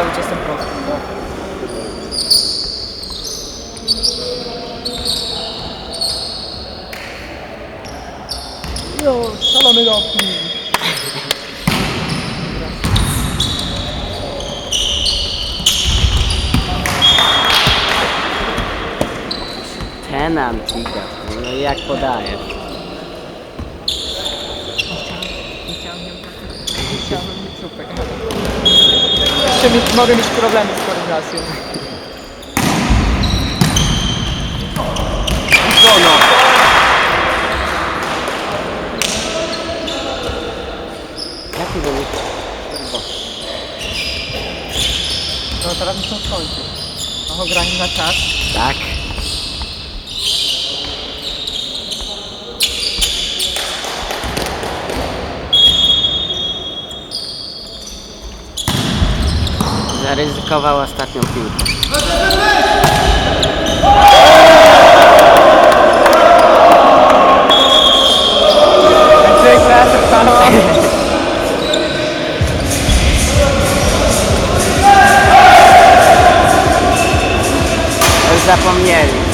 cały czas ten profil. No. Jo, szalony doping. Tenant, no jak podajesz? Nie chciałam, nie chciałam, nie chciałam, nie chciałam, nie chciałam, nie chciałam, nie chciałam, nie chciałam, Zawsze mieć, mogę mieć problemy z koordynacją. Żono. Jaki wynik? No teraz muszę skończyć. Mam ograniczony czas. Tak. zaryzykował ostatnią piłkę. Zapomnieli.